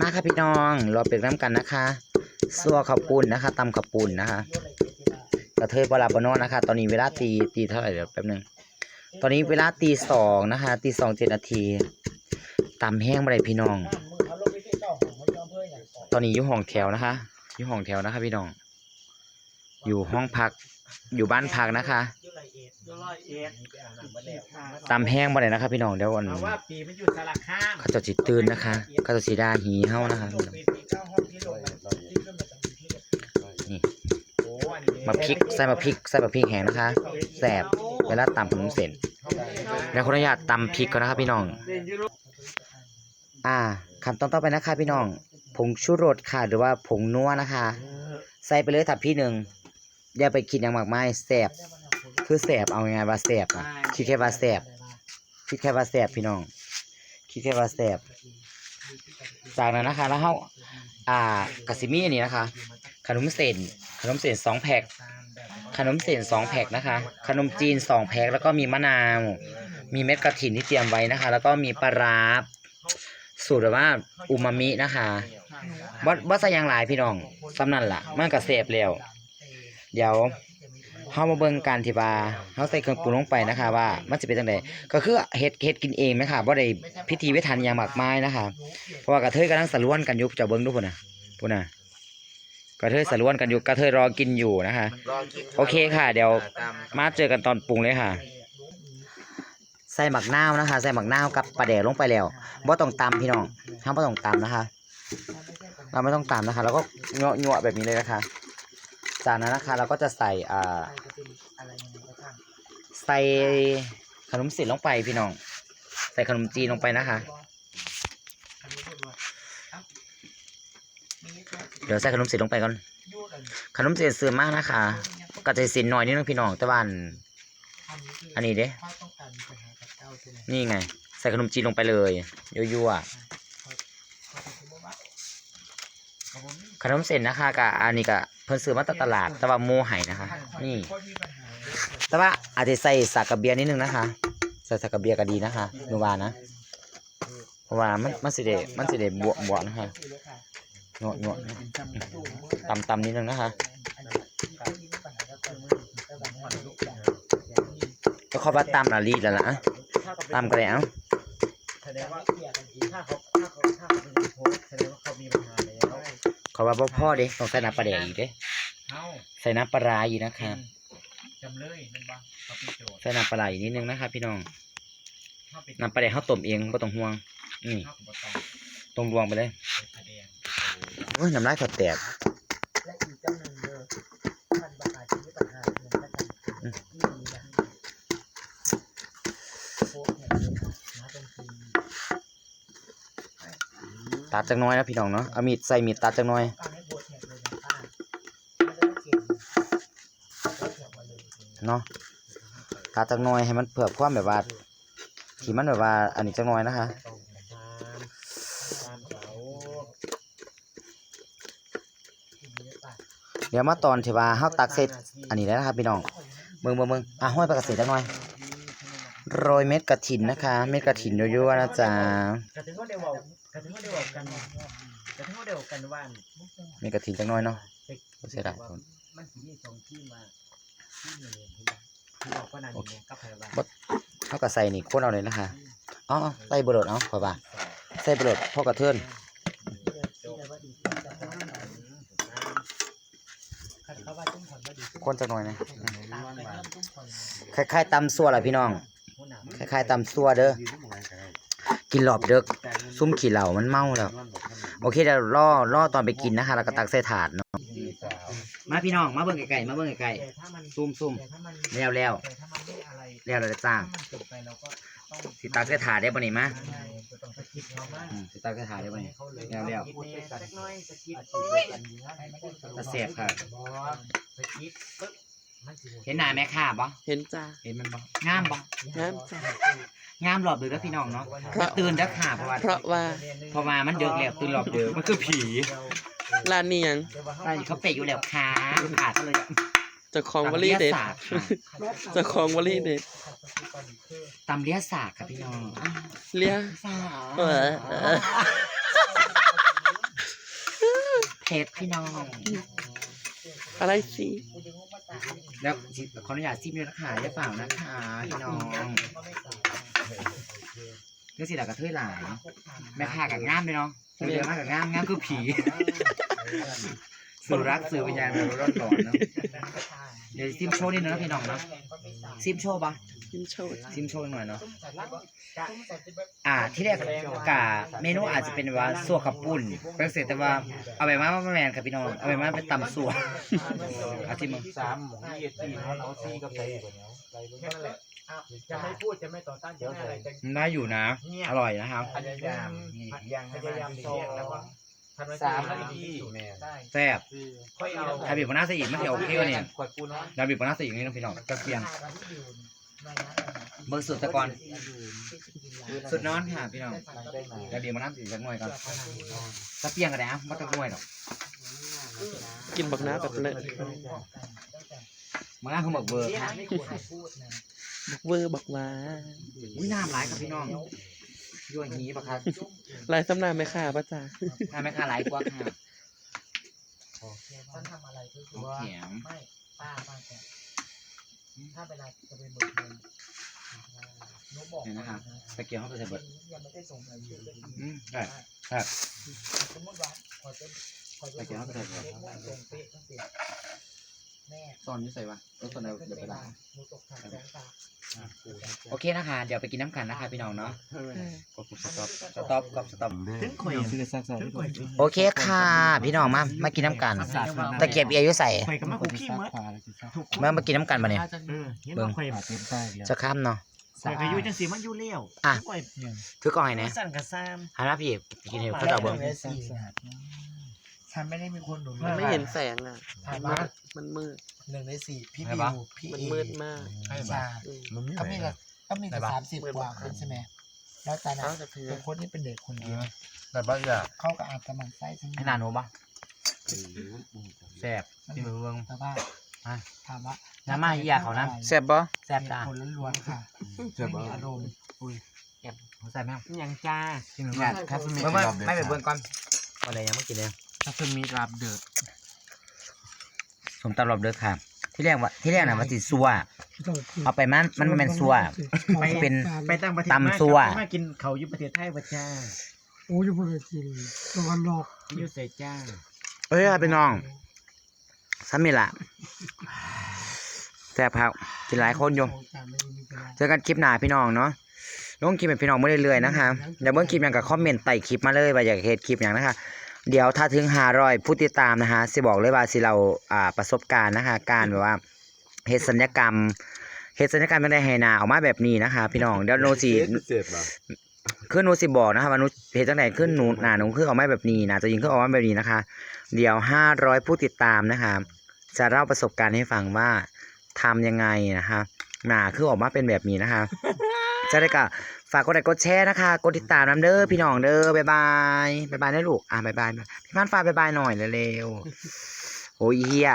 มาค่ะพี่น้องรอเป็นน้ำกันนะคะซัวข้าวปุ้นนะคะตำข้าวปุ้นนะคะกระเทยบลาบานอนนะคะ ตอนนี้เวลาตีตีเท่าไหร่เดี๋ยวแป๊บหนึงตอนนี้เวลาตีสองนะคะตีสองเจ็ดนาทีตำแห้งมาเลยพี่น้อง ตอนนี้อยู่ห้องแถวนะคะอยู่ห้องแถวนะคะ พี่น้อง อยู่ห้องพัก อยู่บ้านพักนะคะตำแห้งมาเลยนะคะ พี่น้องเดี๋ยววันเอาว่าปีมันอยู่สลักข้ามเขาจะจิตตื่นนะคะ เขาจะสีดาหีเฮ้านะคะพี่น้องนี่โอ้อันนี้มาพริกใส่มาพริกใส่มาพริกแห้งนะคะแสบเวลาตำขนมเส้นแล้วขออนุญาตตำพริกก่อนนะครับพี่น้อง อ่าขั้นตอนต่อไปนะคะ พี่น้องผงชูรสค่ะ หรือว่าผงนัวนะคะ ใส่ไปเลยถับพี่หนึ่ง อย่าไปคิดอย่างมากมายแสบคือแสบเอาไงายๆว่าแสบอะคิดแค่ว่าแสบคิดแค่ว่าแสบพี่น้อง คิดแค่ว่าแสบจากนั้นนะคะ แล้วเฮาอ่ากะซิมี่อันนี้นะคะ ขนมเส้นขนมเส้นสองแพ็คขนมเส้นสองแพ็คนะคะ ขนมจีนสองแพ็คแล้วก็มีมะนาว มีเม็ดกระถินที่เตรียมไว้นะคะ แล้วก็มีปลาร้าสูตรแบบว่าอูมามินะคะบ่บ่ใส่หยังหลายพี่น้องสำนั่นล่ะ มันก็เสพแล้ว เดี๋ยวเฮามาเบิ่งการที่ว่าเฮาใส่เครื่องปรุงลงไปนะคะ ว่ามันสิเป็นจังไดก็คือเฮ็ดเฮ็ดกินเองไหมค่ะบ่ได้พิธีพิธันหยังมากมายนะคะ เพราะว่ากระเทยกำลังสะล้วนกันอยู่เจ้าเบิ่งดูพุ่นน่ะพุ่นน่ะกระเทยสะล้วนกันอยู่กระเทยรอกินอยู่นะคะ โอเคค่ะ เดี๋ยวมาเจอกันตอนปรุงเลยค่ะใส่หมักนาวนะคะใส่หมักนาวกับปลาแดกลงไปแล้วบ่ต้องตำพี่น้องห้ามบ่ต้องตำนะคะ เราไม่ต้องตำนะคะ แล้วก็เงาะเงาะแบบนี้เลยนะคะ จากนั้นนะคะเราก็จะใส่อ่าใส่ขนมส้นลงไปพี่น้อง ใส่ขนมจีนลงไปนะคะเดี๋ยวใส่ขนมส้นลงไปก่อนขนมเส้นซื้อมากนะคะ ก็จะเส้นน้อยนิดนึงพี่น้องแต่ว่าอันอันนี้เด้นี่ไง ใส่ขนมจีนลงไปเลยยั่วๆ ขนมเส้นนะคะกับอันนี้ก็เพิ่นซื้อมาจากตลาดแต่ว่าโมไห้นะคะ นี่ แต่ว่าอาจจะใส่สากกระเบียร์นิดนึงนะคะใส่สากกระเบียร์ก็ดีนะคะหนูว่านะเพราะว่ามันมันสิเดมันสิเดบวกบวกนะคะเงาะเงาะตำตำนิดนึงนะคะก็เขาว่าตำละลีดแล้วล่ะอะตำก็แล้ว แสดงว่าถ้าเขาถ้าเขาถ้าเขาเป็นโพสต์แสดงว่าเขามีปัญหาแล้วเขาว่าบ่พ่อเด้ต้องใส่น้ำปลาแดกอีกเด้เอ้าใส่น้ำปลาร้าอีกนะคะจำเลยมันบ้าเขาเป็นโจทย์ใส่น้ำปลาร้าอีกนิดนึงนะคะพี่น้องถ้าเป็นน้ำปลาแดกเขาต้มเองบ่ต้องห่วงนี่ถ้าผมต้องต้มรวงไปเลยเป็นแสดงโอ้ยน้ำลายเขาแตก และอีกเจ้าหนึ่งเด้อมันประกาศชีวิตปัญหาเงินประกันที่ดีนะโคตรแห่งเลยนะเป็นที ตัดจักหน้อยนะพี่น้องเนาะเอามีดใส่มีดตัดจักหน้อยการให้โคตรแห่งเลยนาไม่ได้เก่งโคตรแห่งมาเลยเนาะตัดจักหน้อยให้มันเผื่อความแบบว่าที่มันแบบว่าอันนี้จักหน้อยนะคะเดี๋ยวมาตอนที่ว่าเฮาตักเสร็จอันนี้แล้วนะครับพี่น้องเบิ่งเบิ่งเบิ่งอะห้อยปลากระเสจักหน่อย โรยเม็ดกระถินนะคะ เม็ดกระถินยั่วๆนะจ๊ะกระถึงเขาเดียวกระถึงเขาเดียวกันกระถึงเขาเดียวกันว่าเม็ดกระถินจักหน่อยเนาะเสียดายมันสีสองที่มาที่หนึ่งที่บอกว่านั่นเนี่ยกับใครบ้างเฮาก็ใส่นี่คนเอาเลยนะคะอ๋อใส่บดดเอาขอยว่าใส่บดดพอกระเทือนข้นว่าดีคนจักหน่อยนะตามไปเริ่มคล้ายๆตำซั่วล่ะพี่น้อง คล้ายๆตำซั่วเด้อ กินรอบเด้อซุ่มขี้เหล่ามันเมาแล้ว โอเคเดี๋ยวรอรอตอนไปกินนะคะ แล้วก็ตักใส่ถาดเนาะ มาพี่น้อง มาเบิ่งไก่ๆมาเบิ่งไก่แต่ถ้ามันๆซุ่มซุ่มแต่ถ้ามันๆแล้วแล้วแต่ถ้ามันไม่อะไรแล้วเราจะจ้างถ้ามันเกิดไปเราก็ต้องสิตักใส่ถาดได้บ่นี่มาก็ต้องสกิปเขามากอืมสิตักใส่ถาดได้บ่นี่แล้วแล้วสกิปสักน้อยสกิปกันเนื้อให้มันได้ตะเสียบค่ะ บอสกิปปึ๊บมันสิเห็นหน้าแม่ค้าบ่เห็นจ้าเห็นมันบ่งามบ่น้ำจ้างามรอบดึกแล้วพี่น้องเนาะเพราะตื่นเด้อค่ะเพราะว่าเพราะว่าเพราะว่ามันดึกแล้วตื่นรอบดึกมันคือผีร้านนี้หยังใช่เขาเปะอยู่แล้วค่ะขาดซะเลยเจะคลองวลีเด็ดตำลียศาสตร์ค่ะเจะคลองวลีเด็ดตำเลียศาสตร์ค่ะพี่น้องอ้าวเลียสาวเออเออผ็ดพี่น้องอะไรสิ แล้วขออนุญาตซิมด้วยนะคะอย่าเปล่านะคะพี่น้องเรื่องสีหลักกระเทยหลายแม่ค้ากับง่ามเลยเนาะเยอะมากกับง่ามง่ามคือผี สื่อรักสื่อวิญญาณแบบร้อนร้อนๆเนาะเดี๋ยวซิมโชว์นิดนึงนะพี่น้องเนาะซิมโชว์ปะกินโชว์ซิมโชว์หน่อยเนาะอ่าที่แรกกะเมนูอาจจะเป็นว่าสัวขับปุ่นเป็นเสร็จแต่ว่าเอาไปมาไม่แมนครับพี่น้องเอาไปมาเป็นตำสัวอาทิตย์มึงสามหมูเย็ดสี่เขาเอาซี่กับใส่กว่านี้ใส่แค่นั้นแหละจะไม่พูดจะไม่ต่อต้านจะไม่อะไรจะได้อยู่นะ อร่อยนะครับพยายามพยายามพยายามโซแล้วก็ สามนาทีได้แซ่บค่อยเอาถ้าบีบมะนาวใส่อีกมันจะโอเคกว่านี่ขวดปูน้อยเราบีบมะนาวใส่อีกนิดนึงพี่น้องกระเทียมเบอร์สุดตะกอนสุดนอนค่ะพี่น้องเดี๋ยวบีบมะนาวใส่อีกสักหน่อยก่อนกระเทียมกันนะไม่ต้องหน่วยหรอกกินบักน้าแบบเลยมะนาวคือหมกเบอร์ค่ะบักเวอร์บักหวาอุ้ยน้ำหลายครับพี่น้อง ยั่วหีปะครับลายสำนาไม่ค่าป้าจ๋าน้ำไม่ค่าหลายกว่าค่ะฉันทำอะไรก็คือโอว่าเคไม่ป้าป้าแต่ถ้าเวลาจะไปเบิกเงินหนูบอกเห็นนะครับตะเกียบเข้าไปใส่เบิดยังไม่ได้ส่งรายชื่อเลยอืมได้ครับสมมติว่าขอจะขอจะส่งเป๊ะตั้งแต่ แม่ซ่อนอยี่ใส่วะแล้วซ่อนเอาเดี๋ยวไปล้างหนูตกทางแสงตาโอเคนะคะเดี๋ยวไปกินน้ำกันนะคะพี่น้องเนาะกดปุ่มสต็อปสต็อปกดสต็อปถึงข่อยซื้อซักซักโอเคค่ะ พี่น้องมามากินน้ำกันตะเกียบเอียอยู่ใส่ข่อยก็มาคุกขี้มั้งมามากินน้ำกันมาเนี่ยเออเห็นว่าข่อยเต็มใต้แล้วจะข้ามเนาะข่อยก็อยู่จังสีมันอยู่เลี้ยวอะข่อยถือกล่องไห้นะสั่นกับซ้ฮานาพี่กินเห็วก็จะเอาเบิ้ง ฉันไม่ได้มีคนหนุนมันไม่เห็นแสงอะถามมันว่ามันมืดหนึ่งในสี่พี่ไหนบิวะวพี่มันเอมืดมากชาอืมก็มีละก็มีแต่ไหนวะสามสิบกว่าคนใช่ไหมแล้วตานะเอาแต่เพื่อเป็นคนที่เป็นเด็กคนเดียวแต่บ้าจะเขาก็อาจจะหมันไส้ทั้งให้นานโนปะแซ่บที่มือเบิ้งแต่ว่าอะถามว่าน้ำมาอีกอย่างเขานะแซ่บบ่แซ่บจ้าเหตุผลล้วนๆค่ะไม่มีอารมณ์ผมใส่ไหมำยังจ้าที่มือมาเบิ้งไม่ไม่ไปเบิ้งก่อนอะไรยังไม่กินเลย ถ้าเพิ่งมีรับเดือดผมตำรับเด้อค่ะ ที่แรกว่าที่แรกน่ะว่าสิซัว เอาไปมันมันมันเป็นซัวไม่เป็น ไปตั้งประเทศตำซั่วมากินเขาอยู่ประเทศไทยประจ้าโอ้ยพูดจริงตอนหลอกอยู่เสจ้าเอ้ยพี่น้องซ้ำมีละแซ่บครับกินหลายคนอยู่เจอกันคลิปหน้าพี่น้องเนาะลงคลิปเป็นพี่น้องไม่เรื่อยๆนะคะเดี๋ยวเบิ่งคลิปอย่างกับคอมเมนต์ใต้คลิปมาเลยว่าอยากเห็นคลิปอย่างนะคะ เดี๋ยวถ้าถึง500ผู้ติดตามนะคะสิบอกเลยว่าสิเราอ่าประสบการณ์นะคะการแบบว่าเฮ็ดสัญญกรรมเฮ็ดสัญญกรรมไม่ได้ให้หนาออกมาแบบนี้นะคะ พี่น้องเดี๋ยวโนสิคือหนูสิบอกนะคะว่าหนูเฮ็ดจังไดขึ้นหนูหนาหนูคือออกมาแบบนี้นะจะยิงคือออกมาแบบนี้นะคะ เดี๋ยว500ผู้ติดตามนะคะจะเล่าประสบการณ์ให้ฟังว่าทำยังไงนะคะหนาคือออกมาเป็นแบบนี้นะคะจะได้ก็ ฝากกดไลค์กดแชร์นะคะกดติดตามน้ำเด้อพี่น้องเด้อบายบายบายบายนะลูกอะบายบายพี่พันฟ้าบายบายหน่อยเร็วๆโอ้ยเฮีย